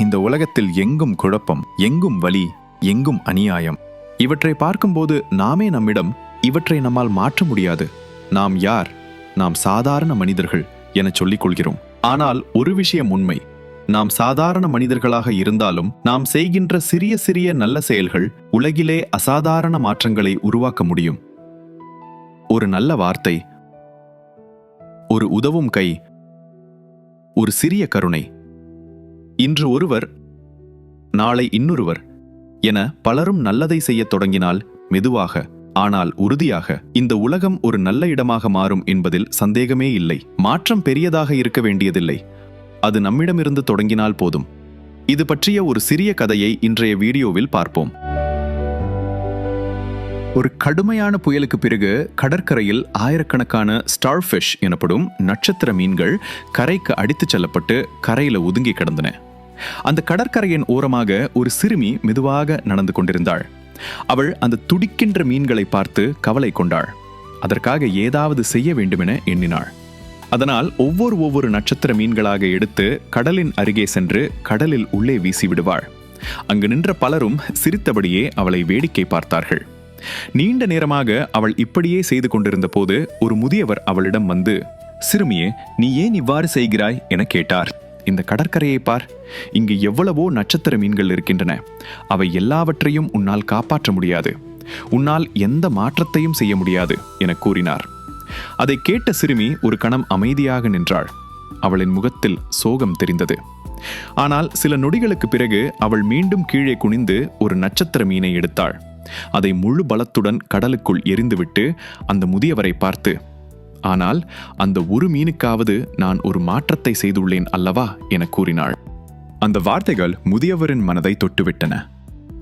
இந்த உலகத்தில் எங்கும் குழப்பம் எங்கும் வலி எங்கும் அநியாயம். இவற்றை பார்க்கும்போது நாமே நம்மிடம் இவற்றை நம்மால் மாற்ற முடியாது. நாம் யார்? நாம் சாதாரண மனிதர்கள் என சொல்லிக் கொள்கிறோம். ஆனால் ஒரு விஷயம் உண்மை. நாம் சாதாரண மனிதர்களாக இருந்தாலும் நாம் செய்கின்ற சிறிய சிறிய நல்ல செயல்கள் உலகிலே அசாதாரண மாற்றங்களை உருவாக்க முடியும். ஒரு நல்ல வார்த்தை ஒரு உதவும் கை ஒரு சிறிய கருணை. இன்று ஒருவர் நாளை இன்னொருவர் என பலரும் நல்லதை செய்யத் தொடங்கினால் மெதுவாக ஆனால் உறுதியாக இந்த உலகம் ஒரு நல்ல இடமாக மாறும் என்பதில் சந்தேகமே இல்லை. மாற்றம் பெரியதாக இருக்க வேண்டியதில்லை. அது நம்மிடமிருந்து தொடங்கினால் போதும். இது பற்றிய ஒரு சிறிய கதையை இன்றைய வீடியோவில் பார்ப்போம். ஒரு கடுமையான புயலுக்கு பிறகு கடற்கரையில் ஆயிரக்கணக்கான ஸ்டார்ஃபிஷ் எனப்படும் நட்சத்திர மீன்கள் கரைக்கு அடித்துச் செல்லப்பட்டு கரையில் ஒதுங்கி கிடந்தன. அந்த கடற்கரையின் ஓரமாக ஒரு சிறுமி மெதுவாக நடந்து கொண்டிருந்தாள். அவள் அந்த துடிக்கின்ற மீன்களை பார்த்து கவலை கொண்டாள். அதற்காக ஏதாவது செய்ய வேண்டுமென எண்ணினாள். அதனால் ஒவ்வொரு ஒவ்வொரு நட்சத்திர மீன்களாக எடுத்து கடலின் அருகே சென்று கடலில் உள்ளே வீசி விடுவாள். அங்கு நின்ற பலரும் சிரித்தபடியே அவளை வேடிக்கை பார்த்தார்கள். நீண்ட நேரமாக அவள் இப்படியே செய்து கொண்டிருந்த போது ஒரு முதியவர் அவளிடம் வந்து சிறுமியே நீ ஏன் இவ்வாறு செய்கிறாய்? என கேட்டார். இந்த கடற்கரையை பார். இங்கு எவ்வளவோ நட்சத்திர மீன்கள் இருக்கின்றன. அவை எல்லாவற்றையும் உன்னால் காப்பாற்ற முடியாது. உன்னால் எந்த மாற்றத்தையும் செய்ய முடியாது என கூறினார். அதை கேட்ட சிறுமி ஒரு கணம் அமைதியாக நின்றாள். அவளின் முகத்தில் சோகம் தெரிந்தது. ஆனால் சில நொடிகளுக்கு பிறகு அவள் மீண்டும் கீழே குனிந்து ஒரு நட்சத்திர மீனை எடுத்தாள். அதை முழு பலத்துடன் கடலுக்குள் எரிந்துவிட்டு அந்த முதியவரை பார்த்து ஆனால் அந்த ஒரு மீனுக்காவது நான் ஒரு மாற்றத்தை செய்துள்ளேன் அல்லவா என கூறினாள். அந்த வார்த்தைகள் முதியவரின் மனதை தொட்டுவிட்டன.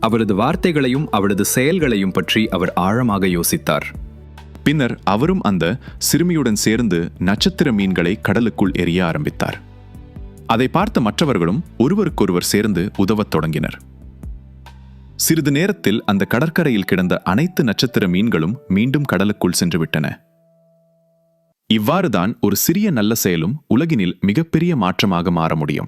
அவரது வார்த்தைகளையும் அவரது செயல்களையும் பற்றி அவர் ஆழமாக யோசித்தார். பின்னர் அவரும் அந்த சிறுமியுடன் சேர்ந்து நட்சத்திர மீன்களை கடலுக்குள் எரிய ஆரம்பித்தார். அதை பார்த்த மற்றவர்களும் ஒருவருக்கொருவர் சேர்ந்து உதவத் தொடங்கினர். சிறிது நேரத்தில் அந்த கடற்கரையில் கிடந்த அனைத்து நட்சத்திர மீன்களும் மீண்டும் கடலுக்குள் சென்றுவிட்டன. இவ்வாறுதான் ஒரு சிறிய நல்ல செயலும் உலகினில் மிகப்பெரிய மாற்றமாக மாற முடியும்.